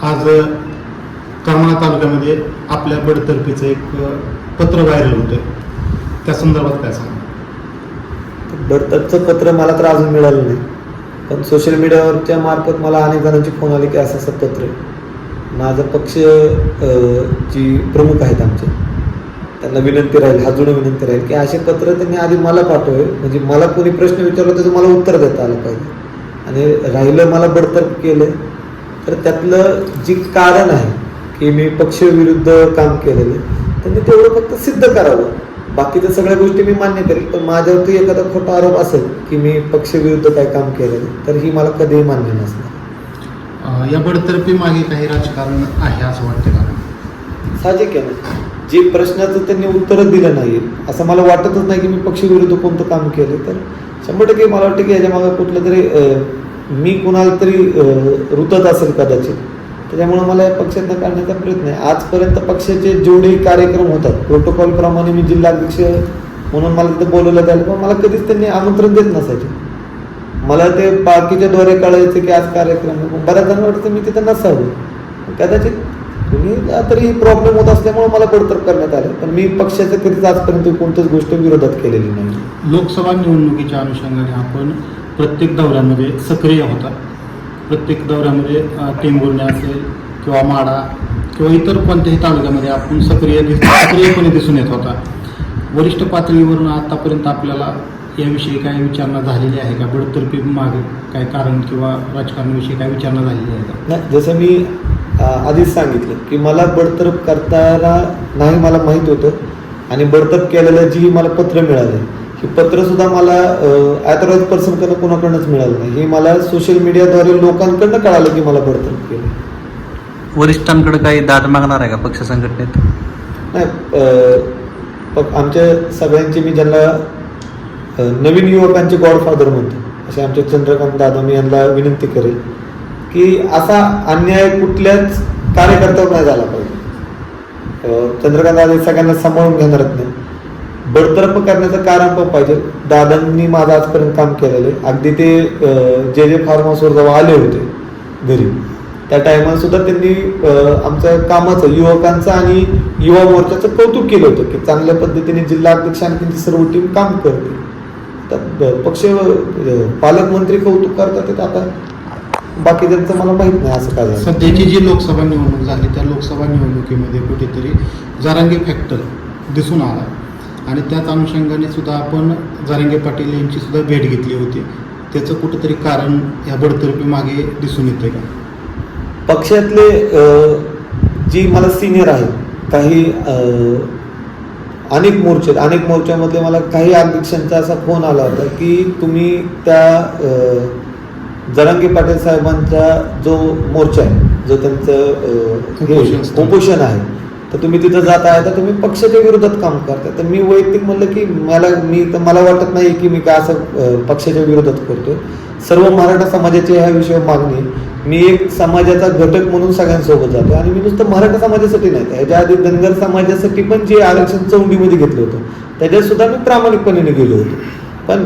आज अ, करमाळा तालुक्यामध्ये आपल्या बडतर्फीचं एक पत्र व्हायरल होतं त्या संदर्भात काय सांगा बडतर्फचं पत्र मला तर अजून मिळालं नाही. पण सोशल मीडियावरच्या मार्फत मला अनेक जणांची फोन आले की असं असं पत्र माझा पक्ष जी प्रमुख आहेत आमचे त्यांना विनंती राहील हा जुनं विनंती राहील की असे पत्र त्यांनी आधी मला पाठवावे. म्हणजे मला कोणी प्रश्न विचारला त्याचं मला उत्तर देता आलं पाहिजे. आणि राहिलं मला बडतर्फ केलं तर त्यातलं जी कारण आहे की मी पक्षविरुद्ध काम केलेलं त्यांनी तेवढं फक्त सिद्ध करावं. बाकीच्या सगळ्या गोष्टी मी मान्य करेल पण माझ्यावरती एखादा खोटा आरोप असेल की मी पक्षविरुद्ध काय काम केलेलं आहे, तर ही मला कधीही मान्य नसणार. या बडतर्फी मागे काही राजकारण आहे असं वाटतं का? साहजिक आहे ना? जे प्रश्नाचं त्यांनी उत्तरच दिलं नाही असं मला वाटतच नाही की मी पक्षविरुद्ध कोणतं काम केलं तर शंभर टक्के मला वाटतं की याच्या मागे कुठलं तरी मी कुणाला तरी रुतत असेल कदाचित त्याच्यामुळे मला या पक्षातनं काढण्याचा प्रयत्न आहे. आजपर्यंत पक्षाचे जेवढे कार्यक्रम होतात प्रोटोकॉल प्रमाणे मी जिल्हाध्यक्ष म्हणून मला तिथं बोलवलं त्याला पण मला कधीच त्यांनी आमंत्रण देत नसायचे. मला ते बाकीच्या द्वारे कळायचं की आज कार्यक्रम बऱ्याच जणांना वाटतं मी तिथं नसावं. कदाचित तुम्ही तरी प्रॉब्लेम होत असल्यामुळे मला बडतर्फ करण्यात आलं पण मी पक्षाचं कधीच आजपर्यंत कोणत्याच गोष्ट विरोधात केलेली नाही. लोकसभा निवडणुकीच्या अनुषंगाने आपण प्रत्येक दौऱ्यामध्ये सक्रिय होता प्रत्येक दौऱ्यामध्ये अ, असेल किंवा माडा किंवा इतर कोणत्याही तालुक्यामध्ये आपण सक्रिय दिस सक्रियपणे दिसून येत होता. वरिष्ठ पातळीवरून आतापर्यंत आपल्याला याविषयी काय विचारणा झालेली आहे का? बडतर्फी मागे काय कारण किंवा राजकारणाविषयी काय विचारणा झालेली आहे का? नाही जसं मी आधीच सांगितलं की मला बडतर्फ करताना नाही मला माहीत होतं. आणि बडतर्फ केलेलं जी मला पत्र मिळालं हे पत्र सुद्धा मला ॲथॉराईज पर्सन कडनं कोणाकडनंच मिळालं नाही. हे मला सोशल मीडियाद्वारे लोकांकडनं कळालं की मला बडतर्फ केलं. वरिष्ठांकडे काही दाद मागणार आहे का पक्ष संघटनेत? नाही आमच्या सगळ्यांचे मी ज्यांना नवीन युवकांचे गॉडफादर म्हणतो असे आमचे चंद्रकांत दादा मी यांना विनंती करेल की असा अन्याय कुठल्याच कार्यकर्त्यावर नाही झाला पाहिजे. चंद्रकांत दादा सगळ्यांना सांभाळून घेणारच नाही. बडतर्फ करण्याचं कारण पण पाहिजे. दादांनी माझं आजपर्यंत काम केलेलं आहे. अगदी ते जे जे फार्म हाऊसवर जेव्हा आले होते घरी त्या टायमाला सुद्धा त्यांनी आमचं आमच्या कामाचं युवकांचं आणि युवा मोर्चाचं कौतुक केलं होतं की चांगल्या पद्धतीने जिल्हा अध्यक्ष आणि त्यांची सर्व टीम काम करते तर पक्ष पालकमंत्री कौतुक करतात ते आता. बाकी त्यांचं मला माहीत नाही असं काय सध्याची जी लोकसभा निवडणूक झाली त्या लोकसभा निवडणुकीमध्ये कुठेतरी जारांगे फॅक्टर दिसून आला. आणि त्याच अनुषंगाने सुद्धा आपण जारांगे पाटील यांची सुद्धा भेट घेतली होती त्याचं कुठंतरी कारण या बडतर्फी मागे दिसून येतंय का पक्षातले जी मला सिनियर आहेत काही अनेक मोर्चे अनेक मोर्चामध्ये मला काही अध्यक्षांचा असा फोन आला होता की तुम्ही त्या जरांगे पाटील साहेबांचा जो मोर्चा आहे जो त्यांचं. उपोषण आहे तर तुम्ही तिथं जात आहे तर तुम्ही पक्षाच्या विरोधात काम करताय. तर मी वैयक्तिक म्हणलं की मला मी तर मला वाटत नाही की मी काय असं पक्षाच्या विरोधात करतो सर्व मराठा समाजाची ह्या विषयावर मागणी आहे. मी एक समाजाचा घटक म्हणून सगळ्यांसोबत जातो आणि मी नुसतं मराठा समाजासाठी नाही ह्याच्या आधी धनगर समाजासाठी पण जे आरक्षण चौंडीमध्ये घेतलं होतं त्याच्यात सुद्धा मी प्रामाणिकपणे गेलो होतो. पण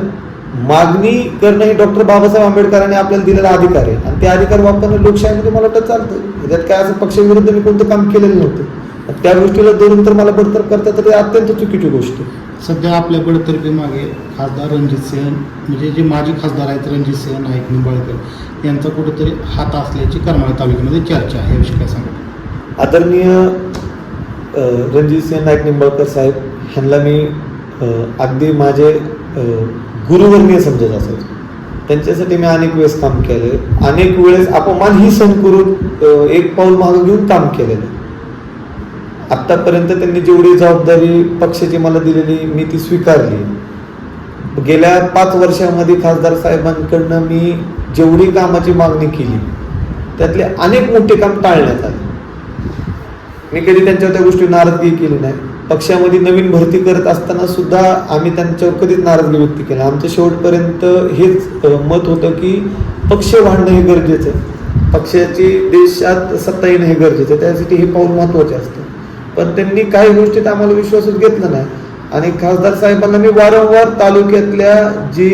मागणी करणं हे डॉक्टर बाबासाहेब आंबेडकरांनी आपल्याला दिलेला अधिकार आहे. आणि ते अधिकार वापरणं लोकशाहीमध्ये मला वाटतं चालतं त्याच्यात काय असं पक्षाविरुद्ध मी कोणतं काम केलेलं नव्हतं. त्या गोष्टीला धरून तर मला बडतर्फ करता तर ते अत्यंत चुकीची गोष्ट. सध्या आपल्या बडतर्फी मागे खासदार रणजित सिंह म्हणजे जे माजी खासदार आहेत रणजित सिंह नाईक निंबाळकर यांचा कुठेतरी हात असल्याची करमाळा तालुक्यामध्ये चर्चा आहे. याविषयी काय सांगा आदरणीय अ, रणजितसिंह नाईक निंबाळकर साहेब ह्यांना मी अगदी माझे गुरुवर्णीय समजत असायचो त्यांच्यासाठी मी अनेक वेळेस काम केले अनेक वेळेस अपमानही सहन करून एक पाऊल मागं घेऊन काम केलेलं आत्तापर्यंत त्यांनी जेवढी जबाबदारी पक्षाची मला दिलेली मी ती स्वीकारली. गेल्या पाच वर्षामध्ये खासदार साहेबांकडनं मी जेवढी कामाची मागणी केली त्यातले अनेक मोठे काम टाळण्यात आले. मी कधी त्यांच्या त्या गोष्टी नाराजगी केली नाही. पक्षामध्ये नवीन भरती करत असताना सुद्धा आम्ही त्यांच्यावर कधीच नाराजगी व्यक्त केली आमचं शेवटपर्यंत हेच मत होतं की पक्ष वाढणं हे गरजेचं आहे. पक्षाची देशात सत्ता येणं हे गरजेचं आहे. त्यासाठी हे पाऊल महत्त्वाचे असतं. पण त्यांनी काही गोष्टीत आम्हाला विश्वासच घेतला नाही. आणि खासदार साहेबांना मी वारंवार तालुक्यातल्या जी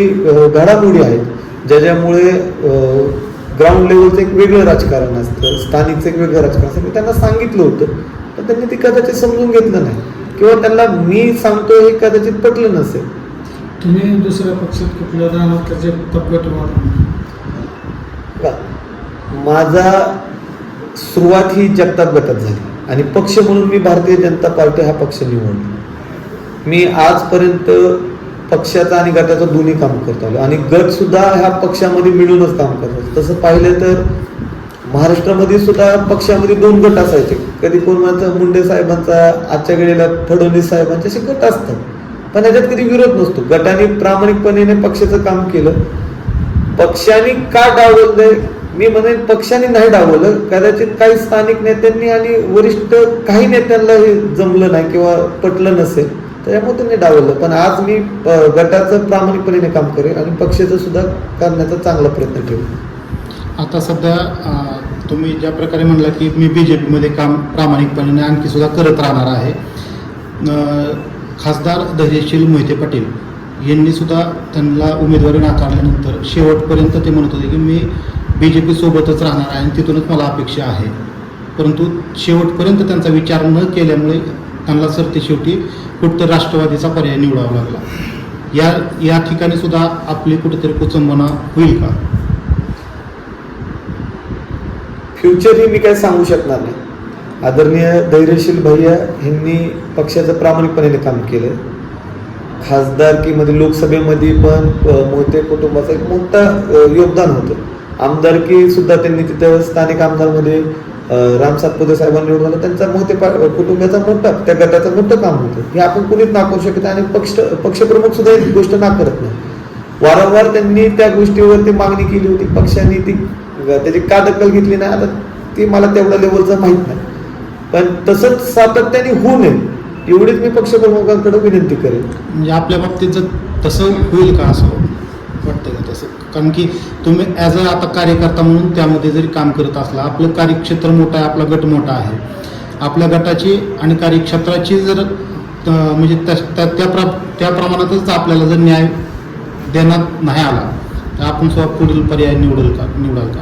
घडामोडी आहेत ज्याच्यामुळे ग्राउंड लेवलचं एक वेगळं राजकारण असतं स्थानिकचं एक वेगळं राजकारण असतं मी त्यांना सांगितलं होतं पण त्यांनी ते कदाचित समजून घेतलं नाही. किंवा त्यांना मी सांगतो हे कदाचित पटलं नसेल. तुम्ही दुसऱ्या पक्षात कुठल्या त्याचे तब्येत माझा सुरुवात ही जगताप गटात झाली. आणि पक्ष म्हणून मी भारतीय जनता पार्टी हा पक्ष निवडला. मी आजपर्यंत पक्षाचा आणि गटाचं दोन्ही काम करत आलो. आणि गट सुद्धा ह्या पक्षामध्ये मिळूनच काम करतो तसं पाहिलं तर महाराष्ट्रामध्ये सुद्धा पक्षामध्ये दोन गट असायचे. कधी कोण म्हणतं मुंडे साहेबांचा आजच्या घडीला फडणवीस साहेबांचे असे गट असतात. पण याच्यात कधी विरोध नसतो. गटाने प्रामाणिकपणे पक्षाचं काम केलं. पक्षाने का डावललंय? मी म्हणेन पक्षाने नाही डावललं कदाचित काही स्थानिक नेत्यांनी आणि वरिष्ठ काही नेत्यांना हे जमलं नाही किंवा पटलं नसेल त्यामुळे त्यांनी डावललं पण आज मी गटाचं प्रामाणिकपणे काम करेन आणि पक्षाचं सुद्धा करण्याचा चांगला प्रयत्न ठेवू आता सध्या तुम्ही ज्या प्रकारे म्हणला की मी बी जे पीमध्ये काम प्रामाणिकपणे आणखी सुद्धा करत राहणार आहे. खासदार धैर्यशील मोहिते पाटील यांनी सुद्धा त्यांना उमेदवारी नाकारल्यानंतर शेवटपर्यंत ते म्हणत होते की मी बी जे पीसोबतच राहणार आहे आणि तिथूनच मला अपेक्षा आहे. परंतु शेवटपर्यंत त्यांचा विचार न केल्यामुळे त्यांना सरते शेवटी कुठंतरी राष्ट्रवादीचा पर्याय निवडावा लागला. या या ठिकाणी सुद्धा आपली कुठेतरी कुचंबना होईल का? फ्युचर ही मी काय सांगू शकणार नाही. आदरणीय धैर्यशील भैया यांनी पक्षाचं प्रामाणिकपणे काम केलं. खासदारकीमध्ये लोकसभेमध्ये पण अ, कुटुंबाचं एक मोठं योगदान होतं. आमदारकी सुद्धा त्यांनी तिथं स्थानिक आमदारमध्ये अ, राम सातपुते साहेबांनी निवडून आलं. त्यांचा मोठे पा- कुटुंबाचा मोठा त्या गटाचं मोठं काम होतं. हे आपण कुणीच नाकारू शकत नाही आणि पक्ष पक्षप्रमुख सुद्धा ही गोष्ट नाकारत नाही. वारंवार त्यांनी त्या गोष्टीवरती मागणी केली होती. पक्षाने ती त्याची का दखल घेतली नाही. आता ती मला तेवढ्या लेवलचं माहीत नाही. पण तसंच सातत्याने होऊ नये. एवढीच मी पक्षप्रमुखांकडे विनंती करेन. म्हणजे आपल्या बाबतीत जर तसं होईल का असं? वाटतं का तसं? कारण की तुम्ही ॲज अ आता कार्यकर्ता म्हणून त्यामध्ये जरी काम करत असला आपलं कार्यक्षेत्र मोठं आहे आपला गट मोठा आहे. आपल्या गटाची आणि कार्यक्षेत्राची जर म्हणजे त्या त्या- त्या प्र त्या प्रमाणातच आपल्याला जर न्याय देण्यात नाही आला तर आपण सुद्धा पुढील पर्याय निवडेल का निवडाल का?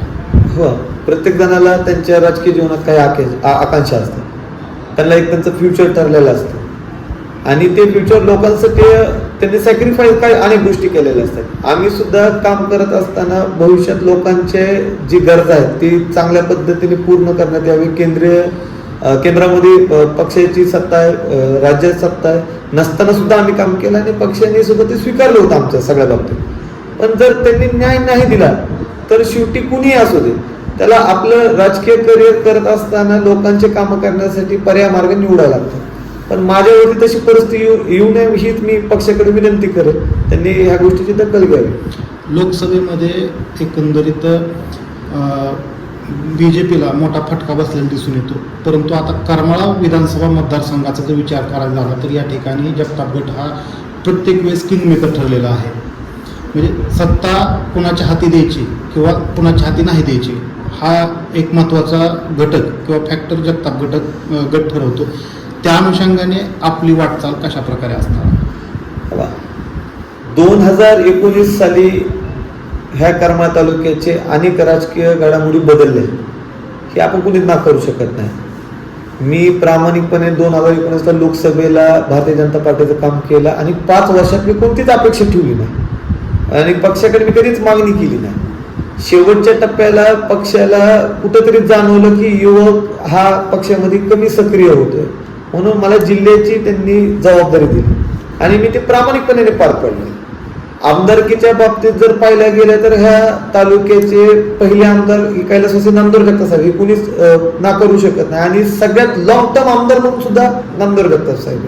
हो. प्रत्येक जणाला त्यांच्या राजकीय जीवनात काही आके- आकांक्षा असतात. त्यांना एक त्यांचं फ्युचर ठरलेलं असतं. आणि ते फ्युचर लोकांचं ते त्यांनी सॅक्रिफाईस काय अनेक गोष्टी केलेल्या असतात. आम्ही सुद्धा काम करत असताना भविष्यात लोकांचे जी गरज आहेत ती चांगल्या पद्धतीने पूर्ण करण्यात यावी. केंद्रीय केंद्रामध्ये पक्षाची सत्ता आहे राज्याची राज्यात सत्ता आहे. नसताना सुद्धा आम्ही काम केलं आणि पक्षाने सुद्धा ते स्वीकारलं होतं आमच्या सगळ्या बाबतीत. पण जर त्यांनी न्याय नाही दिला तर शेवटी कुणीही असू दे. त्याला आपलं राजकीय करिअर करत असताना लोकांचे कामं करण्यासाठी पर्याय मार्ग निवडावा लागतो. पण माझ्यावरती तशी परिस्थिती येऊ येऊ नये हीच मी पक्षाकडे विनंती करेन. त्यांनी ह्या गोष्टीची दखल घ्यावी. लोकसभेमध्ये एकंदरीत बी जे पीला मोठा फटका बसलेला दिसून येतो. परंतु आता करमाळा विधानसभा मतदारसंघाचा जर विचार करायला झाला तर या ठिकाणी जगताप गट हा प्रत्येक वेळेस किंगमेकर ठरलेला आहे. म्हणजे सत्ता कुणाच्या हाती द्यायची किंवा कुणाच्या हाती नाही द्यायची हा एक महत्त्वाचा घटक किंवा फॅक्टर जगताप घटक गट ठरवतो. त्या अनुषंगाने आपली वाटचाल कशा प्रकारे असणार? दोन हजार एकोणीस साली ह्या कर्मा तालुक्याचे अनेक राजकीय घडामोडी बदलले हे आपण कुणीच नाकारू शकत नाही. मी प्रामाणिकपणे दोन हजार एकोणीसला लोकसभेला भारतीय जनता पार्टीचं काम केलं आणि पाच वर्षात मी कोणतीच अपेक्षा ठेवली नाही. आणि पक्षाकडे मी कधीच मागणी केली नाही. शेवटच्या टप्प्याला पक्षाला कुठंतरी जाणवलं की युवक हा पक्षामध्ये कमी सक्रिय होतोय. म्हणून मला जिल्ह्याची त्यांनी जबाबदारी दिली. आणि मी ते प्रामाणिकपणे पार पडले. आमदारकीच्या बाबतीत जर पाहिल्या गेलं तर ह्या तालुक्याचे पहिले आमदार कैलास वसे नामदार जगताप साहेब हे कुणीच नाकारू शकत नाही. आणि सगळ्यात लॉंग टर्म आमदार म्हणून सुद्धा नामदार साहेब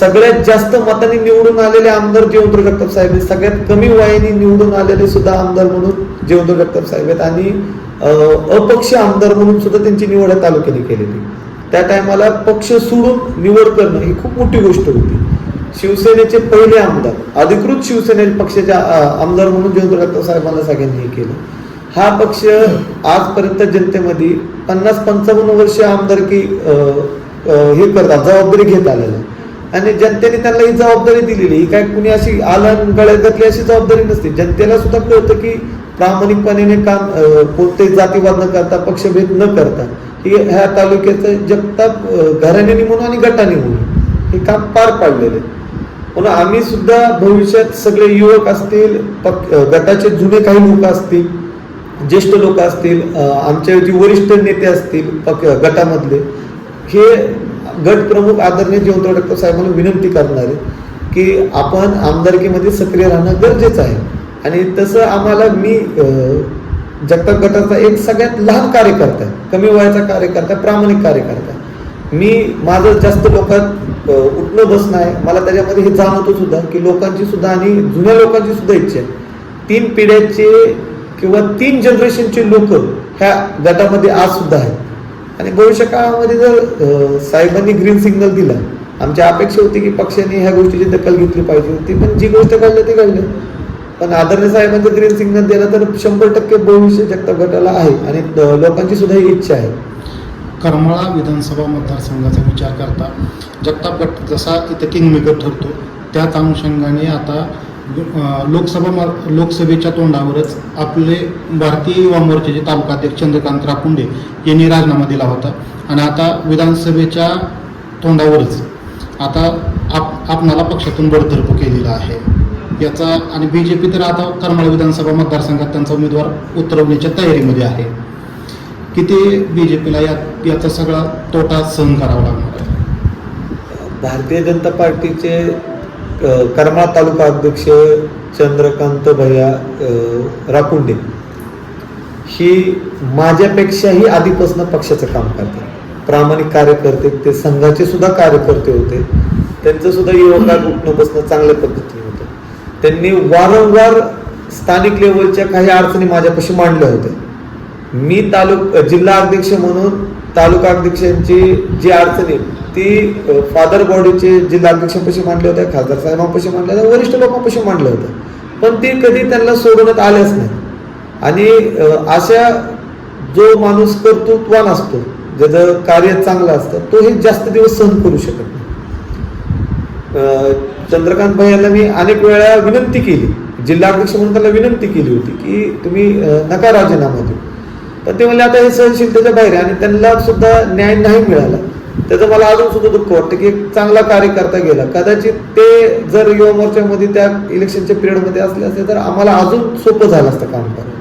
सगळ्यात जास्त मतांनी निवडून आलेले आमदार जयवंत जगताप साहेब आहेत. सगळ्यात कमी वयाने निवडून आलेले सुद्धा आमदार म्हणून जयवंत जगताप साहेब आहेत. आणि अपक्ष आमदार म्हणून सुद्धा त्यांची निवड या तालुक्याने केलेली त्या टायमाला पक्ष सोडून निवड करणं ही खूप मोठी गोष्ट होती. शिवसेनेचे पहिले आमदार अधिकृत शिवसेने पक्षाच्या आमदार म्हणून जयवंत साहेबांना सगळ्यांनी हे केलं. हा पक्ष आजपर्यंत जनतेमध्ये पन्नास पंचावन्न वर्ष आमदारकी अं, हे करतात जबाबदारी घेत आलेलं आहे. आणि जनतेने त्यांना ही जबाबदारी दिलेली ही काय कुणी अशी आलं गळ्यात घातली अशी जबाबदारी नसते. जनतेला सुद्धा कळतं की प्रामाणिकपणे काम कोणते कोणतेही जातीवाद न करता पक्षभेद न करता हे ह्या तालुक्याचं जगताप घराण्याने म्हणून आणि गटाने म्हणून हे काम पार पाडलेलं आहे. म्हणून आम्ही सुद्धा भविष्यात सगळे युवक असतील पक- गटाचे जुने काही लोक असतील ज्येष्ठ लोक असतील आमच्या जे वरिष्ठ नेते असतील पक गटामधले हे गट प्रमुख आदरणीय जयंतराव डॉक्टर साहेबांना विनंती करणार आहे की आपण आमदारकीमध्ये सक्रिय राहणं गरजेचं आहे. आणि तसं आम्हाला मी जगताप गटाचा एक सगळ्यात लहान कार्यकर्ता आहे. कमी वयाचा कार्यकर्ता प्रामाणिक कार्यकर्ता मी माझं जास्त लोकात उठणं बसणं आहे. मला त्याच्यामध्ये हे जाणवतो सुद्धा की लोकांची सुद्धा आणि जुन्या लोकांची सुद्धा इच्छा आहे. तीन पिढ्याचे किंवा तीन जनरेशनचे लोक ह्या गटामध्ये आज सुद्धा आहेत. आणि भविष्य काळामध्ये जर साहेबांनी ग्रीन सिग्नल दिला आमची अपेक्षा होती की पक्षाने ह्या गोष्टीची दखल घेतली पाहिजे होती पण जी गोष्ट घडली ती घडली. पण आदरणीय साहेबांचं ग्रीन सिग्नल दिलं तर शंभर टक्के भविष्य जगताप गटाला आहे आणि लोकांची सुद्धा ही इच्छा आहे. करमाळा विधानसभा मतदारसंघाचा विचार करता जगताप गट जसा इथं किंगमेकर ठरतो त्याच अनुषंगाने आता लोकसभा लोकसभेच्या तोंडावरच आपले भारतीय युवा मोर्चाचे तालुकाध्यक्ष चंद्रकांत राकुंडे यांनी राजीनामा दिला होता. आणि आता विधानसभेच्या तोंडावरच आता आप आपणाला पक्षातून बडतर्फ केलेला आहे. याचा आणि बी जे पी तर आता करमाळ विधानसभा मतदारसंघात त्यांचा उमेदवार उतरवण्याच्या तयारीमध्ये आहे. किती बी जे पीला या याचा सगळा तोटा सहन करावा लागणार आहे? भारतीय जनता पार्टीचे करमाळ तालुका अध्यक्ष चंद्रकांत भैया राकुंडे ही माझ्यापेक्षाही आधीपासून पक्षाचं काम करतात. प्रामाणिक कार्यकर्ते ते संघाचे सुद्धा कार्यकर्ते होते. त्यांचं सुद्धा युवकात उठणं बसणं चांगल्या पद्धतीने त्यांनी वारंवार स्थानिक लेवलच्या काही अडचणी माझ्यापाशी मांडल्या होत्या. मी तालुक जिल्हा अध्यक्ष म्हणून तालुका अध्यक्षांची जी अडचणी ती फादर बॉडीचे जिल्हा अध्यक्षांपाशी मांडल्या होत्या खासदार साहेबांपाशी मांडल्या होत्या वरिष्ठ लोकांपाशी मांडल्या होत्या. पण ते कधी त्यांना सोडवण्यात आल्याच नाही. आणि अशा जो माणूस कर्तृत्वान असतो ज्याचं कार्य चांगलं असतं तो हे जास्त दिवस सहन करू शकत नाही. चंद्रकांत चंद्रकांत भैयाला मी अनेक वेळा विनंती केली. जिल्हा अध्यक्ष म्हणून त्याला विनंती केली होती की तुम्ही नका राजीनामा देऊ पण ते म्हणले आता हे सहनशीलतेच्या बाहेर आहे आणि त्यांना सुद्धा न्याय नाही मिळाला. त्याचं मला अजून सुद्धा दुःख वाटतं की एक चांगला कार्यकर्ता गेला. कदाचित ते जर युवा मोर्चामध्ये त्या इलेक्शनच्या पिरियडमध्ये असले असते तर आम्हाला अजून सोपं झालं असतं काम करायला